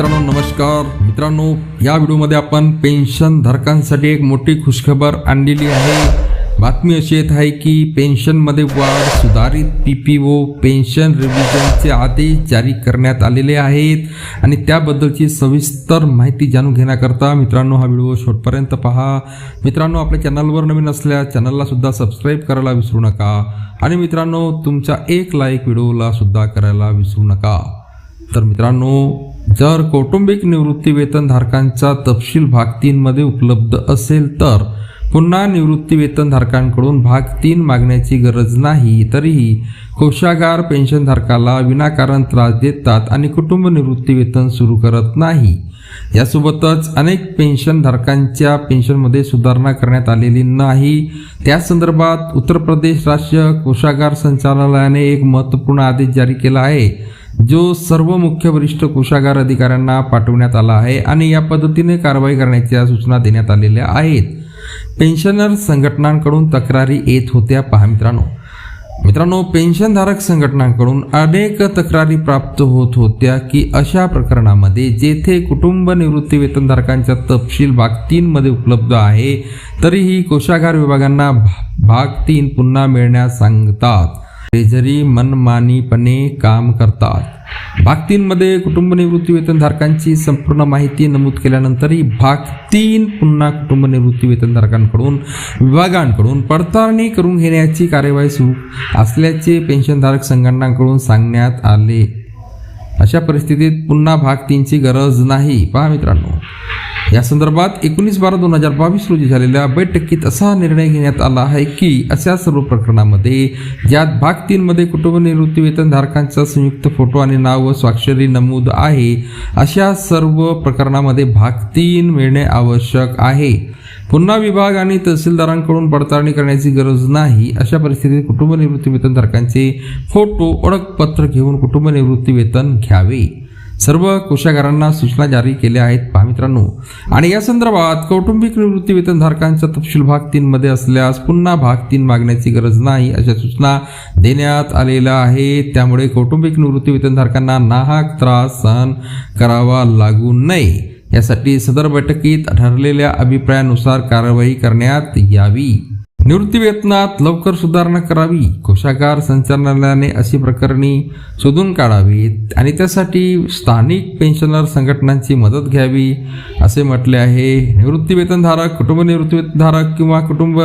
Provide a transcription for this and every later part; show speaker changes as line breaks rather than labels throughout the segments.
मित्रांनो नमस्कार. मित्रांनो या व्हिडिओमध्ये आपण पेन्शन धारकांसाठी एक मोठी खुशखबर आणलेली आहे. बातमी अशी येत आहे की पेन्शनमध्ये वाढ सुधारित पी पी ओ पेन्शन रिव्हिजनचे आदेश जारी करण्यात आलेले आहेत आणि त्याबद्दलची सविस्तर माहिती जाणून घेण्याकरता मित्रांनो हा व्हिडिओ शेवटपर्यंत पहा. मित्रांनो आपल्या चॅनलवर नवीन असल्या चॅनलला सुद्धा सबस्क्राईब करायला विसरू नका आणि मित्रांनो तुमचा एक लाईक व्हिडिओला सुद्धा करायला विसरू नका. तर मित्रांनो जर कौटुंबिक निवृत्तीवेतनधारकांचा तपशील भाग तीनमध्ये उपलब्ध असेल तर पुन्हा निवृत्तीवेतनधारकांकडून भाग तीन मागण्याची गरज नाही. तरीही कोशागार पेन्शनधारकाला विनाकारण त्रास देतात आणि कुटुंब निवृत्तीवेतन सुरू करत नाही. यासोबतच अनेक पेन्शनधारकांच्या पेन्शनमध्ये सुधारणा करण्यात आलेली नाही. त्या संदर्भात उत्तर प्रदेश राज्य कोशागार संचालनालयाने एक महत्त्वपूर्ण आदेश जारी केला आहे. जो सर्व मुख्य वरिष्ठ कोषागार अधिकाऱ्यांना पाठवण्यात आला आहे आणि या पद्धतीने कारवाई करण्याच्या सूचना देण्यात आलेल्या आहेत. पेन्शनर संघटनांकडून तक्रारी येत होत्या. पहा मित्रांनो. मित्रांनो पेन्शनधारक संघटनांकडून अनेक तक्रारी प्राप्त होत होत्या की अशा प्रकरणामध्ये जेथे कुटुंब निवृत्ती वेतनधारकांचा तपशील भाग तीनमध्ये उपलब्ध आहे तरीही कोषागार विभागांना भा- भाग तीन पुन्हा मिळण्यास सांगतात. ट्रेझरी मनमानीपणे काम करतात. भाग तीनमध्ये कुटुंब निवृत्ती वेतनधारकांची संपूर्ण माहिती नमूद केल्यानंतरही भाग तीन पुन्हा कुटुंब निवृत्ती वेतनधारकांकडून विभागांकडून पडताळणी करून घेण्याची कार्यवाही सुरू असल्याचे पेन्शनधारक संघटनांकडून सांगण्यात आले. अशा परिस्थितीत पुन्हा भाग तीनची गरज नाही. पहा मित्रांनो. या संदर्भात एकोणीस बारा दोन हजार बावीस रोजी झालेल्या बैठकीत असा निर्णय घेण्यात आला आहे की अशा सर्व प्रकरणामध्ये ज्यात भाग तीनमध्ये कुटुंब निवृत्तीवेतनधारकांचा संयुक्त फोटो आणि नाव व स्वाक्षरी नमूद आहे अशा सर्व प्रकरणामध्ये भाग तीन मिळणे आवश्यक आहे. पुन्हा विभाग आणि तहसीलदारांकडून पडताळणी करण्याची गरज नाही अशा परिस्थितीत कुटुंब निवृत्ती वेतनधारकांचे फोटो ओळखपत्र घेऊन कुटुंब निवृत्ती वेतन घ्यावे. सर्व कोशागारांना सूचना जारी केल्या आहेत पहा मित्रांनो आणि या संदर्भात कौटुंबिक निवृत्ती वेतनधारकांचा तपशील भाग तीन मध्ये असल्यास पुन्हा भाग तीन मागण्याची गरज नाही अशा सूचना देण्यात आलेल्या आहेत. त्यामुळे कौटुंबिक निवृत्ती वेतनधारकांना नाहक त्रास सहन करावा लागू नये. यासाठी सदर बैठकीत ठरलेल्या अभिप्रायानुसार कारवाई करण्यात यावी. निवृत्तीवेतनात लवकर सुधारणा करावी कोशागार संचालनालयाने अशी प्रकरणी शोधून काढावीत आणि त्यासाठी स्थानिक पेन्शनर संघटनांची मदत घ्यावी असे म्हटले आहे. निवृत्तीवेतनधारक कुटुंब निवृत्तीवेतनधारक किंवा कुटुंब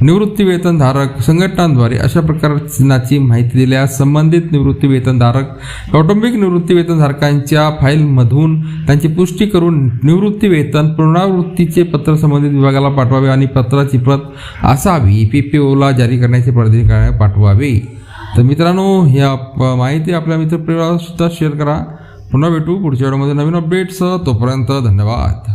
निवृत्तीवेतनधारक संघटनांद्वारे अशा प्रकारची माहिती दिल्यास संबंधित निवृत्तीवेतनधारक कौटुंबिक निवृत्तीवेतनधारकांच्या फाईलमधून त्यांची पुष्टी करून निवृत्तीवेतन पुनरावृत्तीचे पत्र संबंधित विभागाला पाठवावे आणि पत्राची प्रत असावी पी पी ओला जारी करण्याचे प्राधिकरणाला पाठवावे. तर मित्रांनो या प- माहिती आपल्या मित्रप्रियाला सुद्धा शेअर करा. पुन्हा भेटू पुढच्या व्हिडिओमध्ये नवीन अपडेट्स तोपर्यंत धन्यवाद.